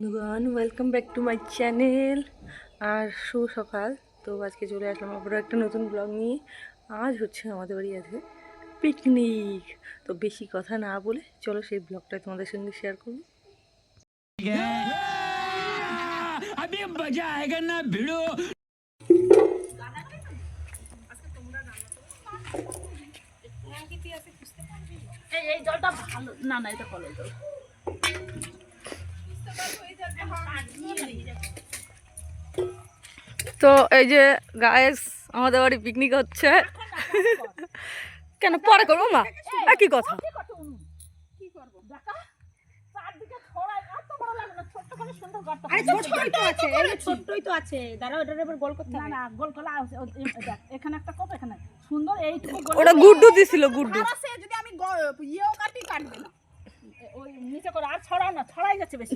বন্ধুগণ welcome back to my channel আর সুসকাল তো আজকে চলে আসলাম আবারও একটা নতুন ব্লগ নিয়ে। আজ হচ্ছে আমাদের বাড়ি আছে পিকনিক তো বেশি কথা না বলে চলো সেই ব্লগটা তোমাদের সঙ্গে শেয়ার করব। এই জলটা ভালো। না না এটা কলের জল। তো এই যে গায়েস আমাদের বাড়ি পিকনিক হচ্ছে। কেন? পরে করব মা? একই কথা কি করব দেখা চারদিকে ছড়াই এত বড় লাগে না ছোট্ট করে সুন্দর গর্ত আরে ছোট্টই তো আছে। ছোট্টই তো আছে দাঁড়াও গোল করতে না গোল কলা আছে ও- এই- দেখ, এখানে একটা কপ এখানে। সুন্দর এইটুকু গোল ওটা গুড্ডু দিছিল গুড্ডু। যদি আমি গ- ইয়েও কাটি কাটবে না ওই নিচে করে আর ছড়াও না ছড়াই যাচ্ছে বেশি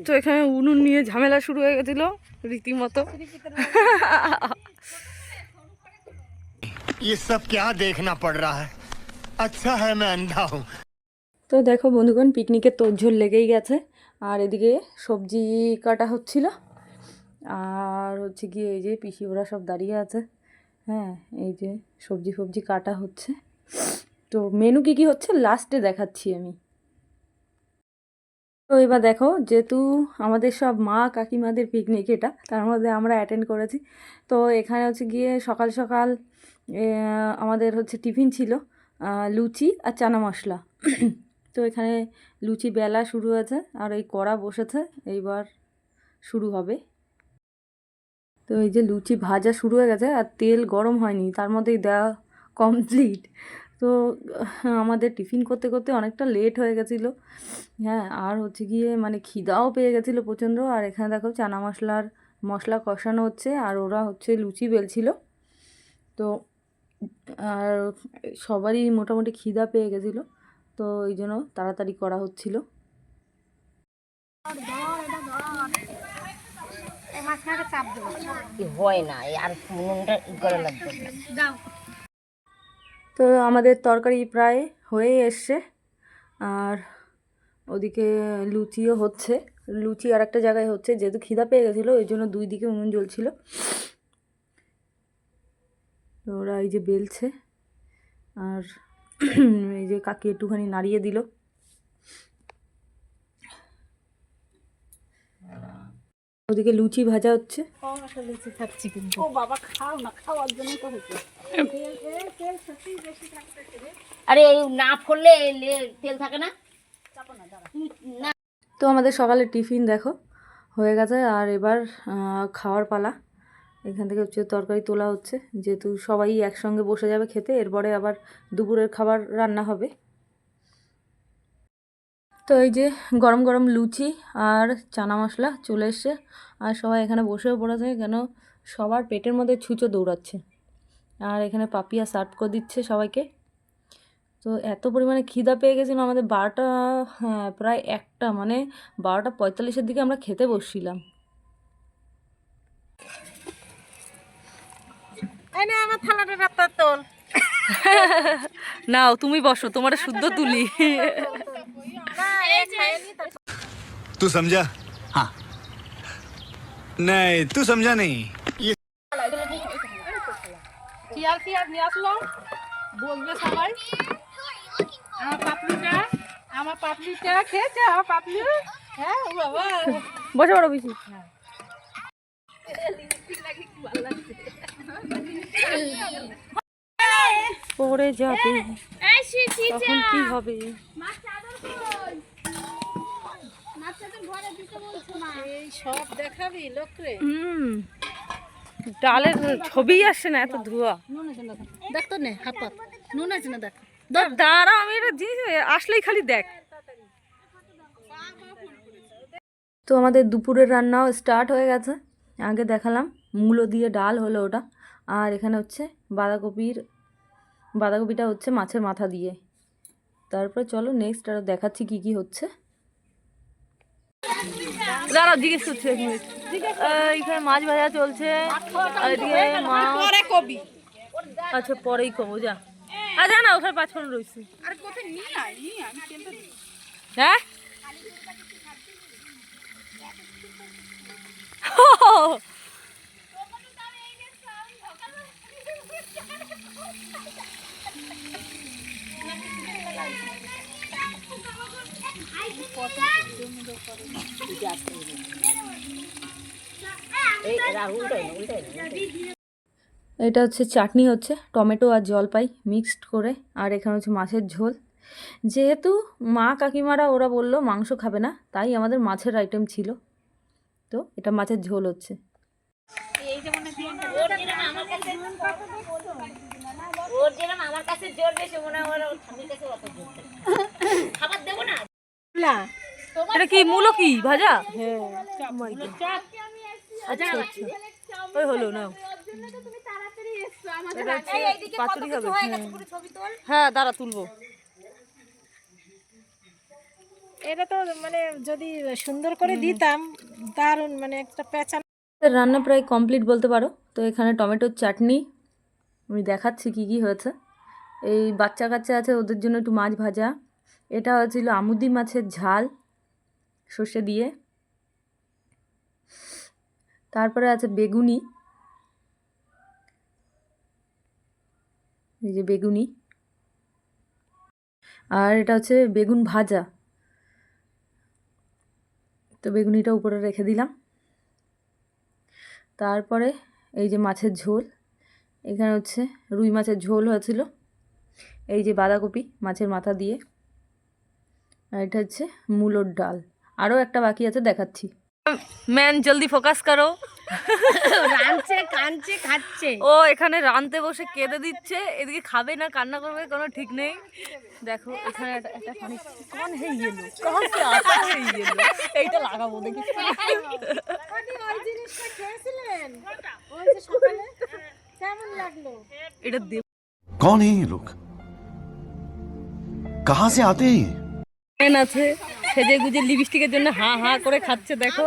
তো এখানে উনুন নিয়ে ঝামেলা শুরু হয়ে গেছিল রীতিমতো ये सब क्या देखना पड़ रहा है अच्छा है मैं अंधा हूँ তো দেখো বন্ধুগণ পিকনিকের তোড়ঝোড় লেগেই গেছে আর এদিকে সবজি কাটা হচ্ছিল আর হচ্ছে গিয়ে এই যে পিসি ওরা সব দাঁড়িয়ে আছে হ্যাঁ এই যে সবজি ফবজি কাটা হচ্ছে তো মেনু কী কী হচ্ছে লাস্টে দেখাচ্ছি আমি তো এবার দেখো, যেহেতু আমাদের সব মা কাকিমাদের পিকনিক এটা, তার মধ্যে আমরা অ্যাটেন্ড করেছি। তো এখানে হচ্ছে গিয়ে সকাল সকাল আমাদের হচ্ছে টিফিন ছিল লুচি আর চানা মশলা। তো এখানে লুচি বেলা শুরু হয়েছে আর এই কড়া বসেছে, এইবার শুরু হবে। তো এই যে লুচি ভাজা শুরু হয়ে গেছে আর তেল গরম হয়নি, তার মধ্যেই দেওয়া কমপ্লিট তো আহ, আমাদের টিফিন করতে করতে অনেকটা লেট হয়ে গেছিল। হ্যাঁ আর হচ্ছে গিয়ে মানে খিদাও পেয়ে গেছিল প্রচণ্ড। আর এখানে দেখো চানা মশলার মশলা কষানো হচ্ছে আর ওরা হচ্ছে লুচি বেলছিল। তো আর সবারই মোটামুটি খিদা পেয়ে গেছিল। তো এই জন্য তাড়াতাড়ি করা হচ্ছিল। হয় না আর নুনটা করে লাগবে তো আমাদের তরকারি প্রায় হয়ে এসছে। আর ওদিকে লুচিও হচ্ছে। লুচি আর একটা জায়গায় হচ্ছে, যেহেতু খিদা পেয়ে গেছিল, ওই জন্য দুই দিকে উনুন জ্বলছিল। তো ওরা এই যে বেলছে, আর এই যে কাকি একটুখানি নাড়িয়ে দিল। ওদিকে লুচি ভাজা হচ্ছে। লুচি খাচ্ছি কিন্তু। ও বাবা খাও না খাওয়ার জন্য তো হচ্ছে। আরে না ফললে তেল থাকে না। না তো আমাদের সকালে টিফিন দেখো হয়ে গেছে। আর এবার খাওয়ার পালা। এখান থেকে হচ্ছে তরকারি তোলা হচ্ছে। যেহেতু সবাই একসঙ্গে বসে যাবে খেতে এরপরে আবার দুপুরের খাবার রান্না হবে। তো এই যে গরম গরম লুচি আর চানা মশলা চলে এসছে। আর সবাই এখানে বসেও পড়েছে কেন সবার পেটের মধ্যে ছুঁচো দৌড়াচ্ছে। আর এখানে পাপিয়া সার্ভ করে দিচ্ছে সবাইকে। তো এত পরিমাণে খিদা পেয়ে গেছিল আমাদের বারোটা হ্যাঁ প্রায় একটা মানে বারোটা পঁয়তাল্লিশের দিকে আমরা খেতে বসছিলাম। আমার থালাটা রাস্তার তোল নাও তুমি বসো তোমার শুদ্ধ তুলি তু সমঝা হ্যাঁ নাই তু সমঝা নেই ফিয়ার নিয়ে আসলো সবাই আমার আমার খেয়েছে আমার হ্যাঁ বাবা বসে বড় পড়ে যাবে। তখন কি হবে? এই সব দেখাবি লোকরে? হুম। ডালের ছবি আসছে না এত ধোয়া। নুন দেখ। তো নে হাত পাত নুন আছে না দেখ দাঁড়া আমি এটা জিনিস আসলেই খালি দেখ। তো আমাদের দুপুরের রান্নাও স্টার্ট হয়ে গেছে। আগে দেখালাম মূলো দিয়ে ডাল হলো ওটা। আর এখানে হচ্ছে বাঁধাকপির বাঁধাকপিটা হচ্ছে মাছের মাথা দিয়ে। তারপরে চলো নেক্সট আরও দেখাচ্ছি কি কি হচ্ছে। দাঁড়াও জিজ্ঞেস করছি এইখানে মাছ ভাজা চলছে। আর কবি। আচ্ছা পরেই কমো যা। আর জানা ওখানে পাঁচ ফোন রয়েছে। আরে হ্যাঁ? এটা হচ্ছে চাটনি হচ্ছে, টমেটো আর জলপাই মিক্সড করে, আর এখানে হচ্ছে মাছের ঝোল। যেহেতু মা কাকিমারা ওরা বলল মাংস খাবে না, তাই আমাদের মাছের আইটেম ছিল। তো এটা মাছের ঝোল হচ্ছে। ওর যেরকম আমার কাছে ওর যেরকম আমার কাছে জোর বেশি মনে হয় ওর ওর কাছে অত জোর খাবার দেবো না? এটা কি মূলো কি? ভাজা? আচ্ছা, ওই হলো না পাতুরি হবে হ্যাঁ দাঁড়া তুলবো। এটা তো মানে যদি সুন্দর করে দিতাম দারুণ মানে একটা পেঁচা রান্না প্রায় কমপ্লিট বলতে পারো। তো এখানে টমেটোর চাটনি, আমি দেখাচ্ছি কি কি হয়েছে। এই বাচ্চা কাচ্চা আছে, ওদের জন্য একটু মাছ ভাজা। এটা হচ্ছিল আমুদি মাছের ঝাল, সর্ষে দিয়ে। তারপরে আছে বেগুনি। এই যে বেগুনি। আর এটা হচ্ছে বেগুন ভাজা। তো বেগুনিটা উপরে রেখে দিলাম। তারপরে এই যে মাছের ঝোল, এখানে হচ্ছে রুই মাছের ঝোল হয়েছিল। এই যে বাঁধাকপি মাছের মাথা দিয়ে, আর এটা হচ্ছে মূলোর ডাল। আরও একটা বাকি আছে, দেখাচ্ছি। ম্যান জলদি ফোকাস করো রাঁধছে কানছে খাচ্ছে ও এখানে রানতে বসে কেঁদে দিচ্ছে এদিকে খাবে না কান্না করবে কোনো ঠিক নেই দেখো এখানে একটা একটা পানি কন হে গেল কখন সে আতা হে গেল এইটা লাগাবো দেখি ওই জিনিসটা খেয়েছিলেন ওই যে সকালে কেমন লাগলো এটা দেব कौन है ये लोग कहां से आते हैं ये? প্যান আছে সেজে গুজে লিপস্টিকের জন্য হা হা করে খাচ্ছে দেখো।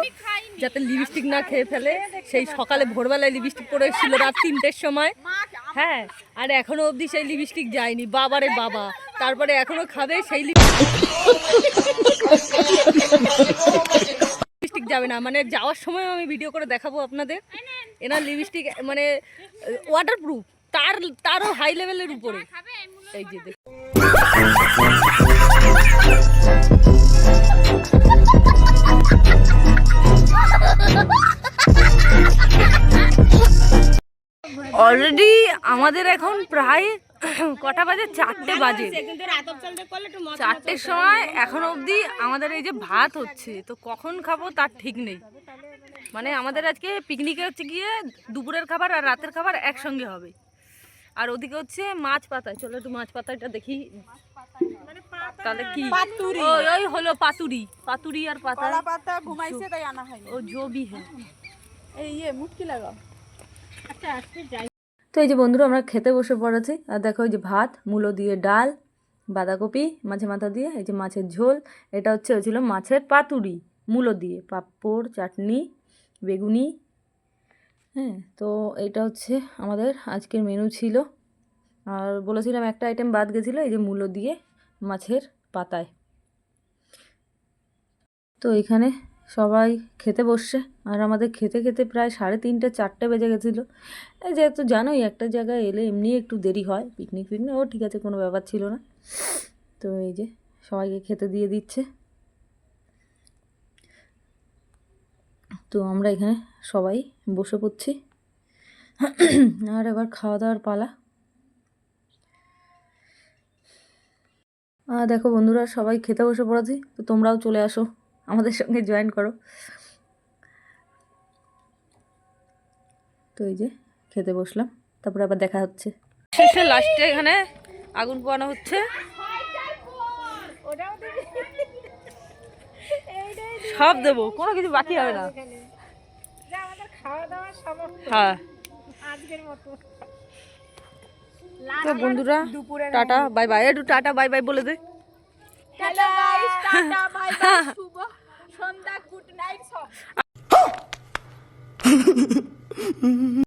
যাতে লিপস্টিক না খেয়ে ফেলে। সেই সকালে ভোরবেলায় লিপস্টিক পরে এসেছিল রাত তিনটের সময়। হ্যাঁ আর এখনও অবধি সেই লিপস্টিক যায়নি। বাবারে বাবা। তারপরে এখনও খাবে সেই লিপস্টিক যাবে না। মানে যাওয়ার সময় আমি ভিডিও করে দেখাবো আপনাদের। এনার লিপস্টিক মানে ওয়াটারপ্রুফ তার তারও হাই লেভেলের উপরে। এই যে অলরেডি আমাদের এখন প্রায় কটা বাজে? চারটে বাজে। চারটের সময় এখন অবধি আমাদের এই যে ভাত হচ্ছে তো কখন খাব তার ঠিক নেই। মানে আমাদের আজকে পিকনিকে হচ্ছে গিয়ে দুপুরের খাবার আর রাতের খাবার একসঙ্গে হবে। আর ওদিকে হচ্ছে মাছ পাতায় চলো একটু মাছ পাতাটা দেখি। তাহলে কি? ওই ওই হলো পাতুরি পাতুরি আর পাতা। পাতা ঘুমাইছে তাই আনা হয়নি। ও জো ভি হ্যাঁ। এই ইয়ে মুটকি লাগাও। আচ্ছা আজকে যাই। তো এই যে বন্ধুরা, আমরা খেতে বসে পড়েছি। আর দেখো এই যে ভাত, মূলো দিয়ে ডাল, বাঁধাকপি মাছের মাথা দিয়ে, এই যে মাছের ঝোল। এটা হচ্ছে হয়েছিল মাছের পাতুরি, মূলো দিয়ে। পাঁপড়, চাটনি, বেগুনি। হ্যাঁ তো এটা হচ্ছে আমাদের আজকের মেনু ছিল। আর বলেছিলাম একটা আইটেম বাদ গেছিল, এই যে মূলো দিয়ে মাছের পাতায়। তো এখানে সবাই খেতে বসছে। আর আমাদের খেতে খেতে প্রায় সাড়ে তিনটে, চারটে বেজে গেছিল। এই যেহেতু জানোই একটা জায়গায় এলে এমনি একটু দেরি হয় পিকনিক ফিকনিক। ও ঠিক আছে, কোনো ব্যাপার ছিল না। তো এই যে সবাইকে খেতে দিয়ে দিচ্ছে। তো আমরা এখানে সবাই বসে পড়ছি। আর এবার খাওয়া দাওয়ার পালা। আর দেখো বন্ধুরা, সবাই খেতে বসে পড়েছি। তো তোমরাও চলে আসো। আমাদের সঙ্গে জয়েন করো। তো এই যে খেতে বসলাম তারপরে আবার দেখা হচ্ছে। শেষে লাস্টে এখানে আগুন পোয়ানো হচ্ছে। সব দেবো কোনো কিছু বাকি হবে না। যা আমাদের খাওয়া দাওয়া সামর্থ্য হ্যাঁ। আজকের তো বন্ধুরা টাটা বাই বাই একটু টাটা বাই বাই বলে দে। Hello guys tata bye bye শুভ সন্ধ্যা গুড নাইট সব